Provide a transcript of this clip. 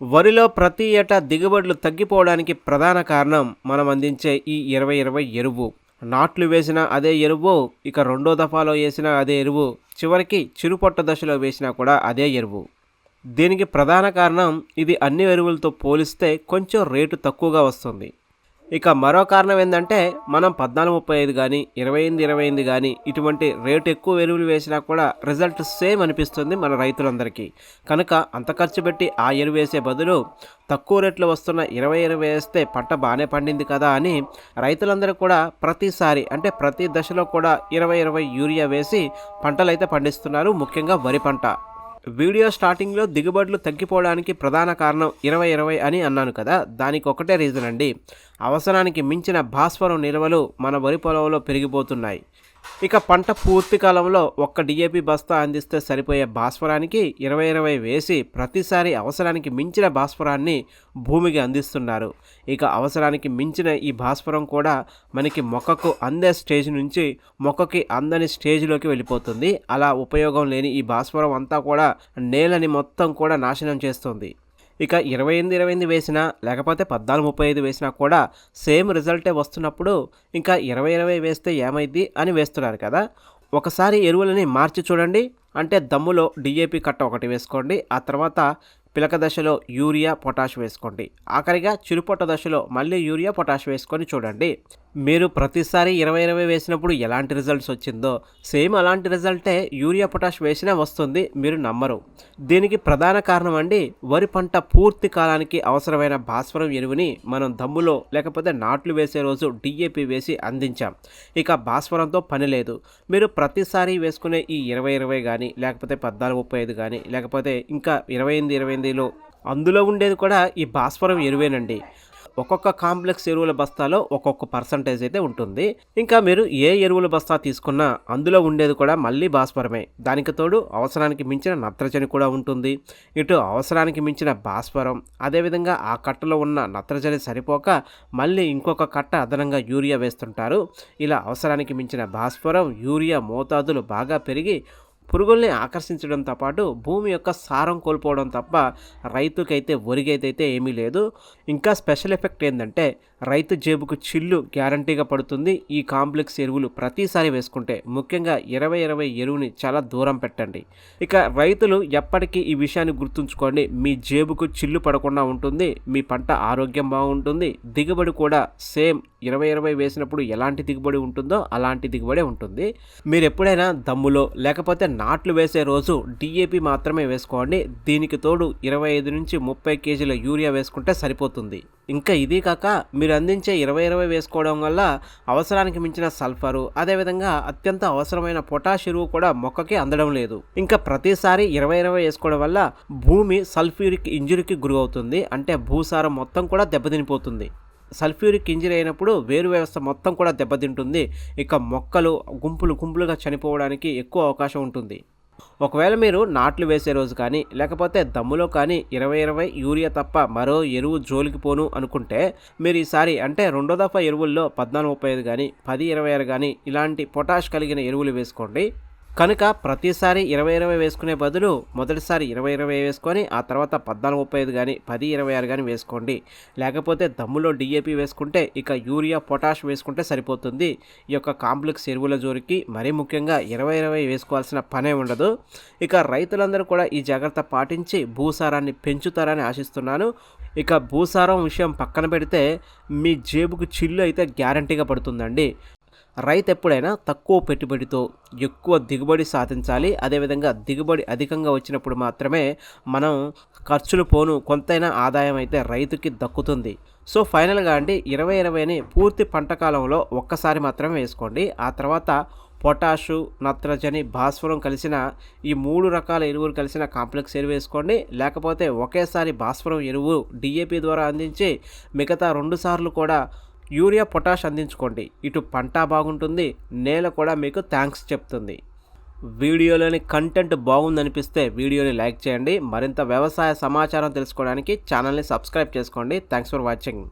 వరిలో ప్రతి ఏటా దిగుబడులు తగ్గిపోవడానికి ప్రధాన కారణం మనం అందించే ఈ ఇరవై ఇరవై ఎరువు. నాట్లు వేసిన అదే ఎరువు ఇక రెండో దఫాలో వేసిన అదే ఎరువు చివరికి చిరుపొట్ట దశలో వేసినా కూడా అదే ఎరువు. దీనికి ప్రధాన కారణం ఇది అన్ని ఎరువులతో పోలిస్తే కొంచెం రేటు తక్కువగా వస్తుంది. ఇక మరో కారణం ఏంటంటే మనం పద్నాలుగు ముప్పై ఐదు కానీ ఇరవై ఎనిమిది ఇరవై ఎనిమిది కానీ ఇటువంటి రేటు ఎక్కువ ఎరువులు వేసినా కూడా రిజల్ట్ సేమ్ అనిపిస్తుంది మన రైతులందరికీ. కనుక అంత ఖర్చు పెట్టి ఆ ఎరువు వేసే బదులు తక్కువ రేట్లు వస్తున్న ఇరవై ఇరవై వేస్తే పంట బాగానే పండింది కదా అని రైతులందరూ కూడా ప్రతిసారి అంటే ప్రతి దశలో కూడా ఇరవై ఇరవై యూరియా వేసి పంటలు అయితే పండిస్తున్నారు ముఖ్యంగా వరి పంట. వీడియో స్టార్టింగ్లో దిగుబడులు తగ్గిపోవడానికి ప్రధాన కారణం ఇరవై ఇరవై అని అన్నాను కదా. దానికి ఒకటే రీజన్ అండి అవసరానికి మించిన భాస్వరం నిల్వలు మన వరి పొలంలో పెరిగిపోతున్నాయి. ఇక పంట పూర్తి కాలంలో ఒక్క డిఏపి బస్తా అందిస్తే సరిపోయే భాస్వరానికి ఇరవై ఇరవై వేసి ప్రతిసారి అవసరానికి మించిన భాస్వరాన్ని భూమికి అందిస్తున్నారు. ఇక అవసరానికి మించిన ఈ భాస్వరం కూడా మనకి మొక్కకు అందే స్టేజ్ నుంచి మొక్కకి అందని స్టేజ్లోకి వెళ్ళిపోతుంది. అలా ఉపయోగం లేని ఈ భాస్వరం అంతా కూడా నేలని మొత్తం కూడా నాశనం చేస్తుంది. ఇక ఇరవై ఎనిమిది ఇరవై ఎనిమిది వేసినా లేకపోతే పద్నాలుగు ముప్పై ఐదు వేసినా కూడా సేమ్ రిజల్టే వస్తున్నప్పుడు ఇంకా ఇరవై ఇరవై వేస్తే ఏమైంది అని వేస్తున్నారు కదా. ఒకసారి ఎరువులని మార్చి చూడండి. అంటే దమ్ములో డిఏపి కట్ట ఒకటి వేసుకోండి. ఆ తర్వాత పిలక దశలో యూరియా పొటాష్ వేసుకోండి. ఆఖరిగా చిరుపొట్ట దశలో మళ్ళీ యూరియా పొటాష్ వేసుకొని చూడండి. మీరు ప్రతిసారి ఇరవై ఇరవై వేసినప్పుడు ఎలాంటి రిజల్ట్స్ వచ్చిందో. సేమ్ అలాంటి రిజల్టే యూరియా పొటాష్ వేసినా వస్తుంది మీరు నమ్మరు. దీనికి ప్రధాన కారణం అండి వరి పంట పూర్తి కాలానికి అవసరమైన భాస్వరం ఎరువుని మనం దమ్ములో లేకపోతే నాట్లు వేసే రోజు డిఏపి వేసి అందించాం. ఇక భాస్వరంతో పని లేదు. మీరు ప్రతిసారి వేసుకునే ఈ ఇరవై ఇరవై కానీ లేకపోతే పద్నాలుగు ముప్పై ఐదు కానీ లేకపోతే ఇంకా ఇరవై ఎనిమిది ఇరవై ఎనిమిదిలో అందులో ఉండేది కూడా ఈ భాస్వరం ఎరువేనండి. ఒక్కొక్క కాంప్లెక్స్ ఎరువుల బస్తాలో ఒక్కొక్క పర్సంటేజ్ అయితే ఉంటుంది. ఇంకా మీరు ఏ ఎరువుల బస్తా తీసుకున్నా అందులో ఉండేది కూడా మళ్ళీ భాస్వరమే. దానికి తోడు అవసరానికి మించిన నత్రజని కూడా ఉంటుంది. ఇటు అవసరానికి మించిన భాస్వరం అదేవిధంగా ఆ కట్టలో ఉన్న నత్రజని సరిపోక మళ్ళీ ఇంకొక కట్ట అదనంగా యూరియా వేస్తుంటారు. ఇలా అవసరానికి మించిన భాస్వరం యూరియా మోతాదులు బాగా పెరిగి పురుగుల్ని ఆకర్షించడంతో పాటు భూమి యొక్క సారం కోల్పోవడం తప్ప రైతుకైతే ఒరిగైతే ఏమీ లేదు. ఇంకా స్పెషల్ ఎఫెక్ట్ ఏంటంటే రైతు జేబుకు చిల్లు గ్యారంటీగా పడుతుంది. ఈ కాంప్లెక్స్ ఎరువులు ప్రతిసారి వేసుకుంటే ముఖ్యంగా ఇరవై ఇరవై ఎరువుని చాలా దూరం పెట్టండి. ఇక రైతులు ఎప్పటికీ ఈ విషయాన్ని గుర్తుంచుకోండి. మీ జేబుకు చిల్లు పడకుండా ఉంటుంది. మీ పంట ఆరోగ్యం బాగుంటుంది. దిగుబడి కూడా సేమ్ ఇరవై ఇరవై వేసినప్పుడు ఎలాంటి దిగుబడి ఉంటుందో అలాంటి దిగుబడి ఉంటుంది. మీరు ఎప్పుడైనా దమ్ములో లేకపోతే నాట్లు వేసే రోజు డిఏపి మాత్రమే వేసుకోండి. దీనికి తోడు ఇరవై ఐదు నుంచి ముప్పై కేజీల యూరియా వేసుకుంటే సరిపోతుంది. ఇంకా ఇది కాక మీరు అందించే ఇరవై ఇరవై వేసుకోవడం వల్ల అవసరానికి మించిన సల్ఫరు అదేవిధంగా అత్యంత అవసరమైన పొటాష్ ఎరువు కూడా మొక్కకి అందడం లేదు. ఇంకా ప్రతిసారి ఇరవై ఇరవై వేసుకోవడం వల్ల భూమి సల్ఫ్యూరిక్ ఇంజురీకి గురవుతుంది. అంటే భూసారం మొత్తం కూడా దెబ్బతినిపోతుంది. సల్ఫ్యూరిక్ ఇంజరీ అయినప్పుడు వేరు వ్యవస్థ మొత్తం కూడా దెబ్బతింటుంది. ఇక మొక్కలు గుంపులు గుంపులుగా చనిపోవడానికి ఎక్కువ అవకాశం ఉంటుంది. ఒకవేళ మీరు నాట్లు వేసే రోజు కానీ లేకపోతే దమ్ములో కానీ ఇరవై ఇరవై యూరియా తప్ప మరో ఎరువు జోలికి పోను అనుకుంటే మీరు ఈసారి అంటే రెండో దఫా ఎరువుల్లో పద్నాలుగు ముప్పై ఐదు కానీ పది ఇరవై ఆరు కానీ ఇలాంటి పొటాష్ కలిగిన ఎరువులు వేసుకోండి. కనుక ప్రతిసారి ఇరవై ఇరవై వేసుకునే బదులు మొదటిసారి ఇరవై ఇరవై వేసుకొని ఆ తర్వాత పద్నాలుగు ముప్పై ఐదు కానీ పది ఇరవై ఆరు కానీ వేసుకోండి. లేకపోతే దమ్ములో డిఏపి వేసుకుంటే ఇక యూరియా పొటాష్ వేసుకుంటే సరిపోతుంది. ఈ యొక్క కాంప్లెక్స్ ఎరువుల జోరికి మరీ ముఖ్యంగా ఇరవై ఇరవై వేసుకోవాల్సిన పనే ఉండదు. ఇక రైతులందరూ కూడా ఈ జాగ్రత్త పాటించి భూసారాన్ని పెంచుతారని ఆశిస్తున్నాను. ఇక భూసారం విషయం పక్కన పెడితే మీ జేబుకు చిల్లు అయితే గ్యారంటీగా పడుతుందండి. రైతు ఎప్పుడైనా తక్కువ పెట్టుబడితో ఎక్కువ దిగుబడి సాధించాలి. అదేవిధంగా దిగుబడి అధికంగా వచ్చినప్పుడు మాత్రమే మనం ఖర్చులు పోను కొంతైనా ఆదాయం అయితే రైతుకి దక్కుతుంది. సో ఫైనల్గా అండి ఇరవై ఇరవైని పూర్తి పంట కాలంలో ఒక్కసారి మాత్రమే వేసుకోండి. ఆ తర్వాత పొటాషు నత్రజని భాస్వరం కలిసిన ఈ మూడు రకాల ఎరువులు కలిసిన కాంప్లెక్స్ ఎరువు వేసుకోండి. లేకపోతే ఒకేసారి భాస్వరం ఎరువు డిఏపి ద్వారా అందించి మిగతా రెండు సార్లు కూడా యూరియా పొటాష్ అందించుకోండి. ఇటు పంట బాగుంటుంది నేల కూడా మీకు థ్యాంక్స్ చెప్తుంది. వీడియోలోని కంటెంట్ బాగుందనిపిస్తే వీడియోని లైక్ చేయండి. మరింత వ్యవసాయ సమాచారం తెలుసుకోవడానికి ఛానల్ని సబ్స్క్రైబ్ చేసుకోండి. Thanks for watching.